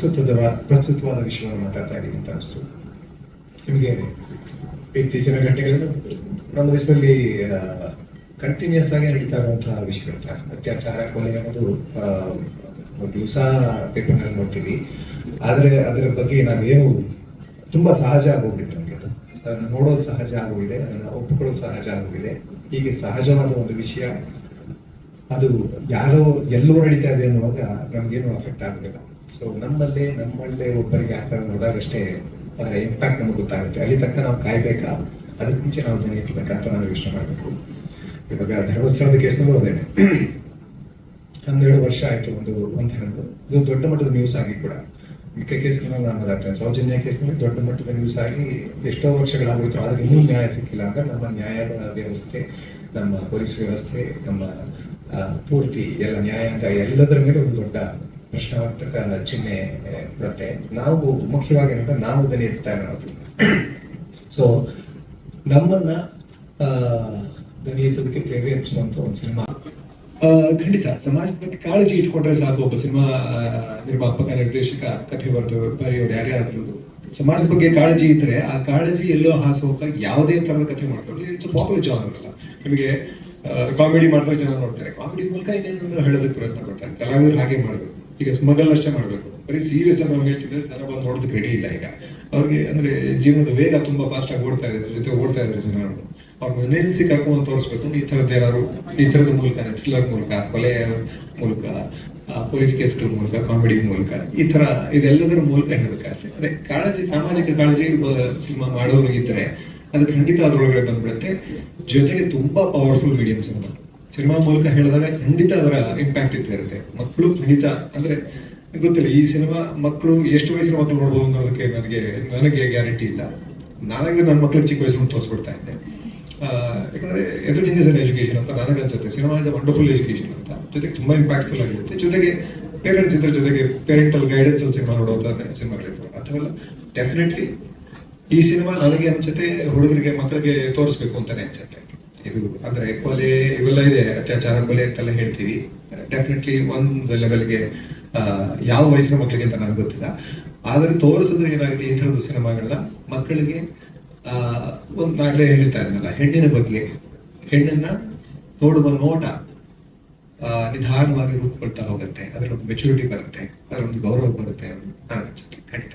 ಪ್ರಸ್ತುತದ ಪ್ರಸ್ತುತವಾದ ವಿಷಯವನ್ನು ಮಾತಾಡ್ತಾ ಇದ್ದೀವಿ ಅಂತ ಅನಿಸ್ತು. ನಿಮಗೆ ಇತ್ತೀಚಿನ ಘಟನೆಗಳಲ್ಲಿ ನಮ್ಮ ದೇಶದಲ್ಲಿ ಕಂಟಿನ್ಯೂಸ್ ಆಗಿ ನಡೀತಾ ಇರುವಂತಹ ವಿಷಯಗಳಿರ್ತಾರೆ ಅತ್ಯಾಚಾರ, ಕೊಲೆ ಅನ್ನೋದು ದಿವಸ ಪೇಪರ್ನಲ್ಲಿ ನೋಡ್ತೀವಿ. ಆದರೆ ಅದರ ಬಗ್ಗೆ ನಾವೇನು ತುಂಬಾ ಸಹಜ ಆಗೋಗಿದೆ ನಮಗೆ ಅದು. ಅದನ್ನು ನೋಡೋದು ಸಹಜ ಆಗೋಗಿದೆ, ಅದನ್ನು ಒಪ್ಪಿಕೊಳ್ಳೋದು ಸಹಜ ಆಗೋಗಿದೆ. ಹೀಗೆ ಸಹಜವಾದ ಒಂದು ವಿಷಯ, ಅದು ಯಾರೋ ಎಲ್ಲೋ ನಡೀತಾ ಇದೆ ಅನ್ನುವಾಗ ನಮಗೇನು ಅಫೆಕ್ಟ್ ಆಗೋದಿಲ್ಲ. ಸೊ ನಮ್ಮಲ್ಲೇ ನಮ್ಮಲ್ಲೇ ಒಬ್ಬರಿಗೆ ಆ ಥರ ನೋಡಿದಾಗಷ್ಟೇ ಅದರ ಇಂಪ್ಯಾಕ್ಟ್ ನಮಗೆ ಗೊತ್ತಾಗುತ್ತೆ. ಅಲ್ಲಿ ತಕ್ಕ ನಾವು ಕಾಯ್ಬೇಕಾ? ಅದಕ್ಕೆ ಮುಂಚೆ ನಾವು ದಿನ ಎತ್ತಬೇಕಾ ಅಂತ ನಾವು ಯೋಚನೆ ಮಾಡಬೇಕು. ಇವಾಗ ಧರ್ಮಸ್ಥಳದ ಕೇಸ್ನಲ್ಲೂ ಹೋದೇನೆ ಹನ್ನೆರಡು ವರ್ಷ ಆಯಿತು ಒಂದು ಒಂದು ಹೆಣ್ಣು ಇದು ದೊಡ್ಡ ಮಟ್ಟದ ನ್ಯೂಸ್ ಆಗಿ ಕೂಡ. ಮಿಕ್ಕ ಕೇಸ್ಗಳನ್ನ ನಾನು ಮಾತಾಡ್ತೇನೆ. ಸೌಜನ್ಯ ಕೇಸ್ನಲ್ಲಿ ದೊಡ್ಡ ಮಟ್ಟದ ನ್ಯೂಸ್ ಆಗಿ ಎಷ್ಟೋ ವರ್ಷಗಳಾಗೋಯ್ತು. ಆದ್ರೆ ಇನ್ನೂ ನ್ಯಾಯ ಸಿಕ್ಕಿಲ್ಲ ಅಂದ್ರೆ ನಮ್ಮ ನ್ಯಾಯದ ವ್ಯವಸ್ಥೆ, ನಮ್ಮ ಪೊಲೀಸ್ ವ್ಯವಸ್ಥೆ, ನಮ್ಮ ಪೂರ್ತಿ ಎಲ್ಲ ನ್ಯಾಯಾಂಗ ಎಲ್ಲದರ ಮೇಲೆ ಒಂದು ದೊಡ್ಡ ಪ್ರಶ್ನಾರ್ಥಕ ಚಿಹ್ನೆ ಬರುತ್ತೆ ನಾವು ಮುಖ್ಯವಾಗಿ ಏನಂದ್ರೆ ನಾವು ದನಿ ಇರ್ತಾ ಇರೋದು. ಸೊ ನಮ್ಮನ್ನ ದನಿ ಎತ್ತೋದಕ್ಕೆ ಪ್ರೇರೇಪಿಸುವಂತ ಒಂದು ಸಿನಿಮಾ. ಖಂಡಿತ, ಸಮಾಜದ ಬಗ್ಗೆ ಕಾಳಜಿ ಇಟ್ಕೊಂಡ್ರೆ ಸಾಕು ಒಬ್ಬ ಸಿನಿಮಾ ನಿರ್ಮಾಪಕ, ನಿರ್ದೇಶಕ, ಕಥೆ ಬರೆದು, ಬರೆಯೋರು ಯಾರೇ ಆದ್ರೂ. ಸಮಾಜದ ಬಗ್ಗೆ ಕಾಳಜಿ ಇದ್ರೆ ಆ ಕಾಳಜಿ ಎಲ್ಲೋ ಹಾಸೋಕ ಯಾವುದೇ ತರದ ಕಥೆ ಮಾಡ್ತಾರೆ ಇಟ್ಸ್ ಪಾಪುಲರ್ ಜಾನರ್ ಅಲ್ಲ. ನಿಮಗೆ ಕಾಮಿಡಿ ಮಾಡಿದ್ರೆ ಜನ ನೋಡ್ತಾರೆ. ಕಾಮಿಡಿ ಮೂಲಕ ಏನೇನು ಹೇಳೋದಕ್ಕೆ ಪ್ರಯತ್ನ ಪಡ್ತಾರೆ ಕಲಾವಿದರು ಹಾಗೆ ಮಾಡಬೇಕು. ಈಗ ಸ್ಮಗಲ್ ಅಷ್ಟೇ ಮಾಡಬೇಕು. ಬರೀ ಸೀರಿಯಸ್ ಆಗಿ ನಾವು ಹೇಳ್ತಿದ್ರೆ ಜನ ಬಂದು ನೋಡೋದಕ್ಕೆ ರೆಡಿ ಇಲ್ಲ ಈಗ. ಅವ್ರಿಗೆ ಅಂದ್ರೆ ಜೀವನದ ವೇಗ ತುಂಬಾ ಫಾಸ್ಟ್ ಆಗಿ ಓಡ್ತಾ ಇದ್ರು ಜೊತೆ ಓಡ್ತಾ ಇದ್ರು ಜನರು. ಅವ್ರನ್ನ ನಿಲ್ಲಿಸಿ ಕರ್ಕೊಂಡು ತೋರಿಸ್ಬೇಕು, ಈ ಥರದ್ದು ಏನಾದ್ರು ಈ ಥರದ ಮೂಲಕ ಥ್ರಿಲ್ಲರ್ ಮೂಲಕ ಕೊಲೆಯ ಮೂಲಕ ಪೊಲೀಸ್ ಕೇಸ್ಗಳ ಮೂಲಕ ಕಾಮಿಡಿ ಮೂಲಕ, ಈ ತರ ಇದೆಲ್ಲದರ ಮೂಲಕ ಹೇಳಬೇಕಾಗ್ತದೆ ಅದೇ ಕಾಳಜಿ, ಸಾಮಾಜಿಕ ಕಾಳಜಿ ಸಿನಿಮಾ ಇದ್ರೆ, ಅದು ಖಂಡಿತ ಅದ್ರೊಳಗಡೆ ಬಂದ್ಬಿಡುತ್ತೆ. ಜೊತೆಗೆ ತುಂಬಾ ಪವರ್ಫುಲ್ ಮೀಡಿಯಂ ಸಿನಿಮಾ ಸಿನಿಮಾ ಮೂಲಕ ಹೇಳಿದಾಗ ಖಂಡಿತ ಅದರ ಇಂಪ್ಯಾಕ್ಟ್ ಇದ್ದೇ ಇರುತ್ತೆ ಮಕ್ಕಳು ಖಂಡಿತ, ಅಂದ್ರೆ ಗೊತ್ತಿಲ್ಲ, ಈ ಸಿನಿಮಾ ಮಕ್ಕಳು ಎಷ್ಟು ವಯಸ್ಸಿನ ಮಕ್ಕಳು ನೋಡ್ಬೋದು ಅನ್ನೋದಕ್ಕೆ ನನಗೆ ನನಗೆ ಗ್ಯಾರಂಟಿ ಇಲ್ಲ. ನಾನಾಗಿ ನನ್ನ ಮಕ್ಕಳು ಚಿಕ್ಕ ವಯಸ್ಸನ್ನು ತೋರಿಸ್ಬಿಡ್ತಾ ಇದ್ದೆ. ಯಾಕಂದರೆ ಎವ್ರಿಥಿಂಗ್ ಇಸ್ ಅನ್ ಎಜುಕೇಶನ್ ಅಂತ ನನಗೆ ಅನ್ಸುತ್ತೆ. Cinema is a wonderful education ಅಂತ. ಜೊತೆಗೆ ತುಂಬಾ ಇಂಪ್ಯಾಕ್ಟ್ಫುಲ್ ಆಗಿರುತ್ತೆ. ಜೊತೆಗೆ ಪೇರೆಂಟ್ಸ್ ಇದ್ರ ಜೊತೆಗೆ ಪೇರೆಂಟಲ್ ಗೈಡೆನ್ಸ್ ಅಲ್ಲಿ ಸಿನಿಮಾ ನೋಡುವಂತ ಇರ್ಬೋದು ಅಥವಾ ಡೆಫಿನೆಟ್ಲಿ ಈ ಸಿನಿಮಾ ನನಗೆ ಅನ್ಸುತ್ತೆ, ಹುಡುಗರಿಗೆ, ಮಕ್ಕಳಿಗೆ ತೋರಿಸ್ಬೇಕು ಅಂತಾನೆ ಅನ್ಸುತ್ತೆ. ಇದು ಅಂದ್ರೆ ಕೊಲೆ ಇವೆಲ್ಲ ಇದೆ, ಅತ್ಯಾಚಾರ, ಕೊಲೆ ಅಂತೆಲ್ಲ ಹೇಳ್ತೀವಿ. ಡೆಫಿನೆಟ್ಲಿ ಒಂದು ಲೆವೆಲ್ಗೆ ಯಾವ ವಯಸ್ಸಿನ ಮಕ್ಕಳಿಗೆ ಅಂತ ನನಗೆ ಗೊತ್ತಿಲ್ಲ. ಆದ್ರೆ ತೋರಿಸಿದ್ರೆ ಏನಾಗುತ್ತೆ ಈ ಥರದ ಸಿನಿಮಾಗಳನ್ನ ಮಕ್ಕಳಿಗೆ ಒಂದ್ ಹೇಳ್ತಾ ಇದ್ನಲ್ಲ, ಹೆಣ್ಣಿನ ಬಗ್ಗೆ. ಹೆಣ್ಣನ್ನ ನೋಡುವ ನೋಟ ನಿಧಾನವಾಗಿ ರೂಪುಕೊಳ್ತಾ ಹೋಗುತ್ತೆ. ಅದರೊಂದು ಮೆಚುರಿಟಿ ಬರುತ್ತೆ ಅದರೊಂದು ಗೌರವ ಬರುತ್ತೆ ಅನ್ಸುತ್ತೆ, ಖಂಡಿತ.